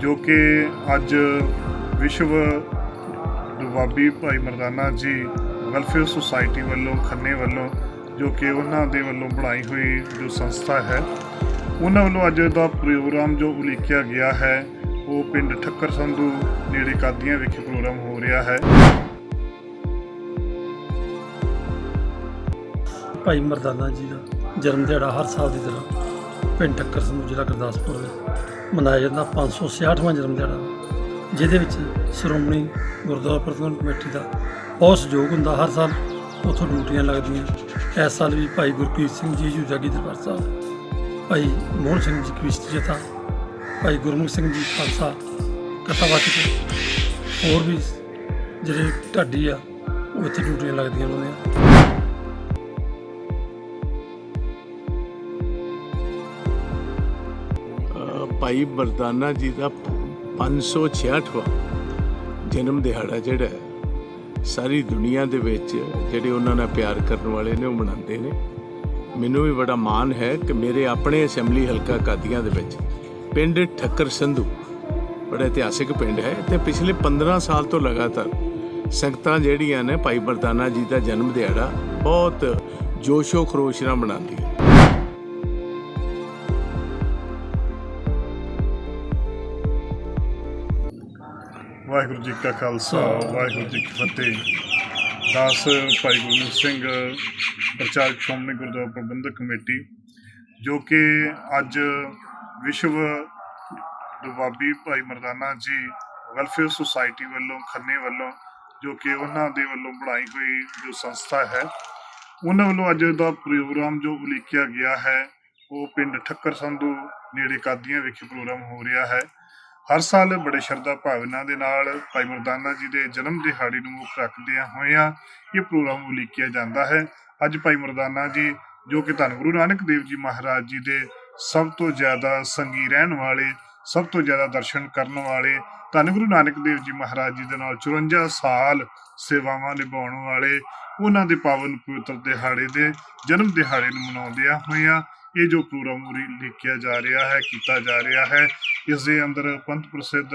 ਜੋ ਕਿ ਅੱਜ ਵਿਸ਼ਵ ਦੁਆਬੀ ਭਾਈ ਮਰਦਾਨਾ ਜੀ ਵੈਲਫੇਅਰ ਸੁਸਾਇਟੀ ਵੱਲੋਂ, ਖੰਨੇ ਵੱਲੋਂ, ਜੋ ਕਿ ਉਹਨਾਂ ਦੇ ਵੱਲੋਂ ਬਣਾਈ ਹੋਈ ਜੋ ਸੰਸਥਾ ਹੈ, ਉਹਨਾਂ ਵੱਲੋਂ ਅੱਜ ਦਾ ਪ੍ਰੋਗਰਾਮ ਜੋ ਉਲੀਕਿਆ ਗਿਆ ਹੈ, ਉਹ ਪਿੰਡ ਠੱਕਰ ਸੰਧੂ ਨੇੜੇ ਕਾਦੀਆਂ ਵਿਖੇ ਪ੍ਰੋਗਰਾਮ ਹੋ ਰਿਹਾ ਹੈ। ਭਾਈ ਮਰਦਾਨਾ ਜੀ ਦਾ ਜਨਮ ਦਿਹਾੜਾ ਹਰ ਸਾਲ ਦੀ ਤਰ੍ਹਾਂ ਪਿੰਡ ਠੱਕਰ ਸੰਧੂ ਜ਼ਿਲ੍ਹਾ ਗੁਰਦਾਸਪੁਰ ਵਿੱਚ ਮਨਾਇਆ ਜਾਂਦਾ 566ਵਾਂ ਜਨਮ ਦਿਹਾੜਾ। ਜਿਹਦੇ ਵਿੱਚ ਸ਼੍ਰੋਮਣੀ ਗੁਰਦੁਆਰਾ ਪ੍ਰਬੰਧਕ ਕਮੇਟੀ ਦਾ ਬਹੁਤ ਸਹਿਯੋਗ ਹੁੰਦਾ, ਹਰ ਸਾਲ ਉੱਥੋਂ ਡਿਊਟੀਆਂ ਲੱਗਦੀਆਂ। ਇਸ ਸਾਲ ਵੀ ਭਾਈ ਗੁਰਕੀਰਤ ਸਿੰਘ ਜੀ ਜੂ ਜਾਗੀ ਦਰਬਾਰ ਸਾਹਿਬ, ਭਾਈ ਮੋਹਨ ਸਿੰਘ ਜੀ ਕ੍ਰਿਸ਼ਤੀ ਜਥਾ ਭਾਈ ਗੁਰਮੁਖ ਸਿੰਘ ਜੀ ਖਾਲਸਾ ਕਥਾਵਾਚਕ ਹੋਰ ਵੀ ਜਿਹੜੇ ਢਾਡੀ ਆ, ਉਹ ਇੱਥੇ ਡਿਊਟੀਆਂ ਲੱਗਦੀਆਂ ਉਹਨਾਂ ਦੀਆਂ ਭਾਈ ਬਰਦਾਨਾ ਜੀ ਦਾ 566ਵਾਂ ਜਨਮ ਦਿਹਾੜਾ ਜਿਹੜਾ ਹੈ, ਸਾਰੀ ਦੁਨੀਆ ਦੇ ਵਿੱਚ ਜਿਹੜੇ ਉਹਨਾਂ ਨਾਲ ਪਿਆਰ ਕਰਨ ਵਾਲੇ ਨੇ, ਉਹ ਮਨਾਉਂਦੇ ਨੇ। ਮੈਨੂੰ ਵੀ ਬੜਾ ਮਾਣ ਹੈ ਕਿ ਮੇਰੇ ਆਪਣੇ ਅਸੈਂਬਲੀ ਹਲਕਾ ਕਾਦੀਆਂ ਦੇ ਵਿੱਚ ਪਿੰਡ ਠੱਕਰ ਸੰਧੂ, ਬੜਾ ਇਤਿਹਾਸਿਕ ਪਿੰਡ ਹੈ ਤੇ ਪਿਛਲੇ 15 ਸਾਲ ਤੋਂ ਲਗਾਤਾਰ ਸੰਗਤਾਂ ਜਿਹੜੀਆਂ ਨੇ ਭਾਈ ਬਰਦਾਨਾ ਜੀ ਦਾ ਜਨਮ ਦਿਹਾੜਾ ਬਹੁਤ ਜੋਸ਼ੋ ਖਰੋਸ਼ ਨਾਲ ਮਨਾਉਂਦੀਆਂ ਵਾਹਿਗੁਰੂ ਜੀ ਕਾ ਖਾਲਸਾ, ਵਾਹਿਗੁਰੂ ਜੀ ਕੀ ਫਤਿਹ। ਦਾਸ ਭਾਈ ਗੁਰਮੁਖ ਸਿੰਘ, ਪ੍ਰਚਾਰਕ ਸ਼੍ਰੋਮਣੀ ਗੁਰਦੁਆਰਾ ਪ੍ਰਬੰਧਕ ਕਮੇਟੀ, ਜੋ ਕਿ ਅੱਜ ਵਿਸ਼ਵ ਦੁਆਬੀ ਭਾਈ ਮਰਦਾਨਾ ਜੀ ਵੈਲਫੇਅਰ ਸੁਸਾਇਟੀ ਵੱਲੋਂ, ਖੰਨੇ ਵੱਲੋਂ, ਜੋ ਕਿ ਉਹਨਾਂ ਦੇ ਵੱਲੋਂ ਬਣਾਈ ਹੋਈ ਜੋ ਸੰਸਥਾ ਹੈ, ਉਹਨਾਂ ਵੱਲੋਂ ਅੱਜ ਦਾ ਪ੍ਰੋਗਰਾਮ ਜੋ ਉਲੀਕਿਆ ਗਿਆ ਹੈ, ਉਹ ਪਿੰਡ ਠੱਕਰ ਸੰਧੂ ਨੇੜੇ ਕਾਦੀਆਂ ਵਿਖੇ ਪ੍ਰੋਗਰਾਮ ਹੋ ਰਿਹਾ ਹੈ। ਹਰ ਸਾਲ ਬੜੇ ਸ਼ਰਧਾ ਭਾਵਨਾ ਦੇ ਨਾਲ ਭਾਈ ਮਰਦਾਨਾ ਜੀ ਦੇ ਜਨਮ ਦਿਹਾੜੇ ਨੂੰ ਮੁੱਖ ਰੱਖਦਿਆਂ ਹੋਇਆਂ ਇਹ ਪ੍ਰੋਗਰਾਮ ਉਲੀਕਿਆ ਜਾਂਦਾ ਹੈ। ਅੱਜ ਭਾਈ ਮਰਦਾਨਾ ਜੀ, ਜੋ ਕਿ ਧੰਨ ਗੁਰੂ ਨਾਨਕ ਦੇਵ ਜੀ ਮਹਾਰਾਜ ਜੀ ਦੇ ਸਭ ਤੋਂ ਜ਼ਿਆਦਾ ਸੰਗੀ ਰਹਿਣ ਵਾਲੇ, ਸਭ ਤੋਂ ਜ਼ਿਆਦਾ ਦਰਸ਼ਨ ਕਰਨ ਵਾਲੇ, ਧੰਨ ਗੁਰੂ ਨਾਨਕ ਦੇਵ ਜੀ ਮਹਾਰਾਜ ਜੀ ਦੇ ਨਾਲ 54 ਸਾਲ ਸੇਵਾਵਾਂ ਨਿਭਾਉਣ ਵਾਲੇ, ਉਹਨਾਂ ਦੇ ਪਾਵਨ ਪਵਿੱਤਰ ਦਿਹਾੜੇ ਦੇ ਜਨਮ ਦਿਹਾੜੇ ਨੂੰ ਮਨਾਉਂਦਿਆਂ ਹੋਇਆਂ ਇਹ ਜੋ ਪ੍ਰੋਗਰਾਮ ਉਰੀ ਲਿਖਿਆ ਜਾ ਰਿਹਾ ਹੈ ਕੀਤਾ ਜਾ ਰਿਹਾ ਹੈ ਇਸ ਦੇ ਅੰਦਰ ਪੰਥ ਪ੍ਰਸਿੱਧ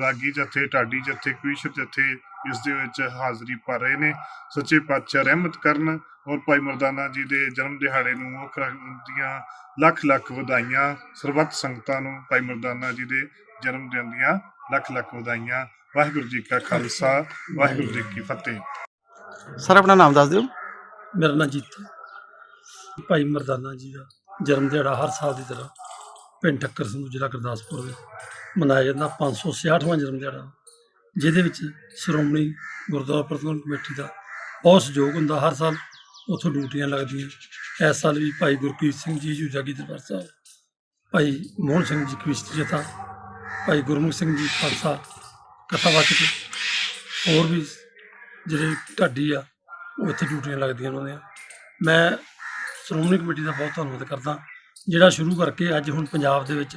ਰਾਗੀ ਜਥੇ ਢਾਡੀ ਜਥੇ ਕਵੀਸ਼ਰ ਜਥੇ ਇਸ ਦੇ ਵਿੱਚ ਹਾਜ਼ਰੀ ਭਰ ਰਹੇ ਨੇ। ਸੱਚੇ ਪਾਤਸ਼ਾਹ ਰਹਿਮਤ ਕਰਨ ਔਰ ਭਾਈ ਮਰਦਾਨਾ ਜੀ ਦੇ ਜਨਮ ਦਿਹਾੜੇ ਨੂੰ ਮੁੱਖ ਰੱਖਦੀਆਂ ਲੱਖ ਲੱਖ ਵਧਾਈਆਂ ਸਰਬੱਤ ਸੰਗਤਾਂ ਨੂੰ ਭਾਈ ਮਰਦਾਨਾ ਜੀ ਦੇ ਜਨਮ ਦਿਨ ਦੀਆਂ ਲੱਖ ਲੱਖ ਵਧਾਈਆਂ। ਵਾਹਿਗੁਰੂ ਜੀ ਕਾ ਖਾਲਸਾ ਵਾਹਿਗੁਰੂ ਜੀ ਕੀ ਫਤਿਹ। ਸਰ ਆਪਣਾ ਨਾਮ ਦੱਸ ਦਿਓ। ਮੇਰਾ ਨਾਂ ਜੀਤਾ ਭਾਈ ਮਰਦਾਨਾ ਜੀ ਦਾ ਜਨਮ ਦਿਹਾੜਾ ਹਰ ਸਾਲ ਦੀ ਤਰ੍ਹਾਂ ਪਿੰਡ ਠੱਕਰ ਸਿੰਘ ਜ਼ਿਲ੍ਹਾ ਗੁਰਦਾਸਪੁਰ ਵਿੱਚ ਮਨਾਇਆ ਜਾਂਦਾ 566ਵਾਂ ਜਨਮ ਦਿਹਾੜਾ। ਜਿਹਦੇ ਵਿੱਚ ਸ਼੍ਰੋਮਣੀ ਗੁਰਦੁਆਰਾ ਪ੍ਰਬੰਧਕ ਕਮੇਟੀ ਦਾ ਬਹੁਤ ਸਹਿਯੋਗ ਹੁੰਦਾ, ਹਰ ਸਾਲ ਉੱਥੋਂ ਡਿਊਟੀਆਂ ਲੱਗਦੀਆਂ। ਇਸ ਸਾਲ ਵੀ ਭਾਈ ਗੁਰਕੀਰਤ ਸਿੰਘ ਜੀ ਜੂ ਜਾਗੀ ਦਰਬਾਰ ਸਾਹਿਬ, ਭਾਈ ਮੋਹਨ ਸਿੰਘ ਜੀ ਕ੍ਰਿਸ਼ਤੀ ਜਥਾ, ਭਾਈ ਗੁਰਮੁਖ ਸਿੰਘ ਜੀ ਖਾਲਸਾ ਕਥਾਵਾਚਕ ਹੋਰ ਵੀ ਜਿਹੜੇ ਢਾਡੀ ਆ, ਉਹ ਇੱਥੇ ਡਿਊਟੀਆਂ ਲੱਗਦੀਆਂ ਉਹਨਾਂ ਦੀਆਂ ਮੈਂ ਸ਼੍ਰੋਮਣੀ ਕਮੇਟੀ ਦਾ ਬਹੁਤ ਧੰਨਵਾਦ ਕਰਦਾ। ਜਿਹੜਾ ਸ਼ੁਰੂ ਕਰਕੇ ਅੱਜ ਹੁਣ ਪੰਜਾਬ ਦੇ ਵਿੱਚ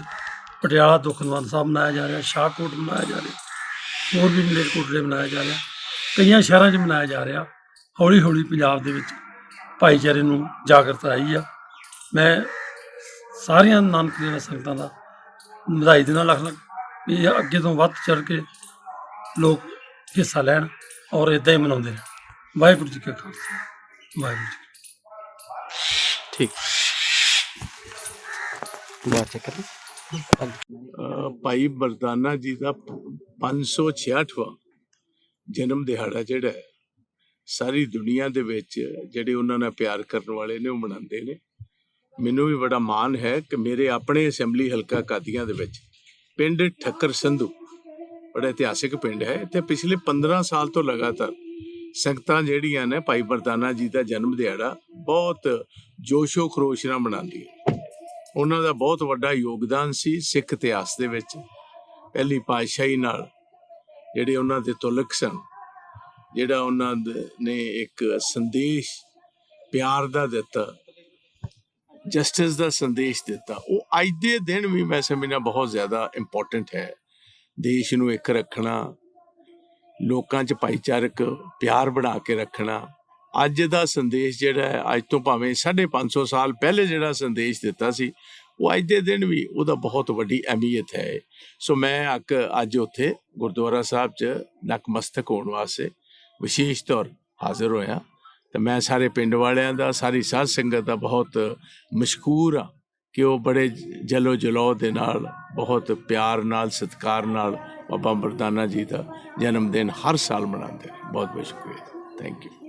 ਪਟਿਆਲਾ ਦੁੱਖ ਨਿਵਾਰਨ ਸਾਹਿਬ ਮਨਾਇਆ ਜਾ ਰਿਹਾ, ਸ਼ਾਹਕੋਟ ਮਨਾਇਆ ਜਾ ਰਿਹਾ, ਹੋਰ ਵੀ ਮਲੇਰਕੋਟਲੇ ਮਨਾਇਆ ਜਾ ਰਿਹਾ, ਕਈਆਂ ਸ਼ਹਿਰਾਂ 'ਚ ਮਨਾਇਆ ਜਾ ਰਿਹਾ। ਹੌਲੀ ਹੌਲੀ ਪੰਜਾਬ ਦੇ ਵਿੱਚ ਭਾਈਚਾਰੇ ਨੂੰ ਜਾਗਰਤ ਆਈ ਆ। ਮੈਂ ਸਾਰੀਆਂ ਨਾਨਕ ਦੀਆਂ ਸੰਗਤਾਂ ਦਾ ਵਧਾਈ ਦੇਣਾ ਲੱਖ ਲੱਖ, ਵੀ ਇਹ ਅੱਗੇ ਤੋਂ ਵੱਧ ਚੜ ਕੇ ਲੋਕ ਹਿੱਸਾ ਲੈਣ ਔਰ ਇਦਾਂ ਹੀ ਮਨਾਉਂਦੇ ਰਹਿਣ। ਵਾਹਿਗੁਰੂ ਜੀ ਕਾ ਖਾਲਸਾ, ਵਾਹਿਗੁਰੂ ਜੀ ਠੀਕ। ਬਾਤ ਚੈੱਕ ਕਰ ਭਾਈ ਮਰਦਾਨਾ ਜੀ ਦਾ 566ਵਾਂ ਜਨਮ ਦਿਹਾੜਾ ਜਿਹੜਾ ਹੈ ਸਾਰੀ ਦੁਨੀਆ ਦੇ ਵਿੱਚ ਜਿਹੜੇ ਉਹਨਾਂ ਨਾਲ ਪਿਆਰ ਕਰਨ ਵਾਲੇ ਨੇ ਉਹ ਮਨਾਉਂਦੇ ਨੇ। ਮੈਨੂੰ ਵੀ ਬੜਾ ਮਾਣ ਹੈ ਕਿ ਮੇਰੇ ਆਪਣੇ ਅਸੈਂਬਲੀ ਹਲਕਾ ਕਾਦੀਆਂ ਦੇ ਵਿੱਚ ਪਿੰਡ ਠੱਕਰ ਸੰਧੂ ਬੜਾ ਇਤਿਹਾਸਿਕ ਪਿੰਡ ਹੈ। ਤੇ ਪਿਛਲੇ 15 ਸਾਲ ਤੋਂ ਲਗਾਤਾਰ ਸੰਗਤਾਂ ਜਿਹੜੀਆਂ ਨੇ ਭਾਈ ਮਰਦਾਨਾ ਜੀ ਦਾ ਜਨਮ ਦਿਹਾੜਾ ਬਹੁਤ ਜੋਸ਼ੋ ਖਰੋਸ਼ ਨਾਲ ਮਨਾਉਂਦੀ ਹੈ ਉਹਨਾਂ ਦਾ ਬਹੁਤ ਵੱਡਾ ਯੋਗਦਾਨ ਸੀ ਸਿੱਖ ਇਤਿਹਾਸ ਦੇ ਵਿੱਚ। ਪਹਿਲੀ ਪਾਤਸ਼ਾਹੀ ਨਾਲ ਜਿਹੜੇ ਉਹਨਾਂ ਦੇ ਤੁਲਕ ਸਨ, ਜਿਹੜਾ ਉਹਨਾਂ ਦੇ- ਨੇ ਇੱਕ ਸੰਦੇਸ਼ ਪਿਆਰ ਦਾ ਦਿੱਤਾ, ਜਸਟਿਸ ਦਾ ਸੰਦੇਸ਼ ਦਿੱਤਾ। ਉਹ ਅੱਜ ਦੇ ਦਿਨ ਵੀ ਮੈਂ ਸਮਝਣਾ ਬਹੁਤ ਜ਼ਿਆਦਾ ਇੰਪੋਰਟੈਂਟ ਹੈ। ਦੇਸ਼ ਨੂੰ ਇੱਕ ਰੱਖਣਾ ਲੋਕਾਂ 'ਚ ਭਾਈਚਾਰਕ ਪਿਆਰ ਬਣਾ ਕੇ ਰੱਖਣਾ। ਅੱਜ ਦਾ ਸੰਦੇਸ਼ ਜਿਹੜਾ ਹੈ, ਅੱਜ ਤੋਂ ਭਾਵੇਂ 550 ਸਾਲ ਪਹਿਲੇ ਜਿਹੜਾ ਸੰਦੇਸ਼ ਦਿੱਤਾ ਸੀ, ਉਹ ਅੱਜ ਦੇ ਦਿਨ ਵੀ ਉਹਦਾ ਬਹੁਤ ਵੱਡੀ ਅਹਿਮੀਅਤ ਹੈ। ਸੋ ਮੈਂ ਅੱਕ ਅੱਜ ਉੱਥੇ ਗੁਰਦੁਆਰਾ ਸਾਹਿਬ 'ਚ ਨਕਮਸਤਕ ਹੋਣ ਵਾਸਤੇ ਵਿਸ਼ੇਸ਼ ਤੌਰ ਹਾਜ਼ਰ ਹੋਇਆ। ਤੇ ਮੈਂ ਸਾਰੇ ਪਿੰਡ ਵਾਲਿਆਂ ਦਾ, ਸਾਰੀ ਸਾਧ ਸੰਗਤ ਦਾ ਬਹੁਤ ਮਸ਼ਕੂਰ ਆ ਕਿ ਉਹ ਬੜੇ ਜਲੋ ਜਲੋ ਦੇ ਨਾਲ, ਬਹੁਤ ਪਿਆਰ ਨਾਲ, ਸਤਿਕਾਰ ਨਾਲ ਬਾਬਾ ਮਰਦਾਨਾ ਜੀ ਦਾ ਜਨਮ ਦਿਨ ਹਰ ਸਾਲ ਮਨਾਉਂਦੇ ਨੇ। ਬਹੁਤ ਬਹੁਤ ਸ਼ੁਕਰੀਆ। Thank you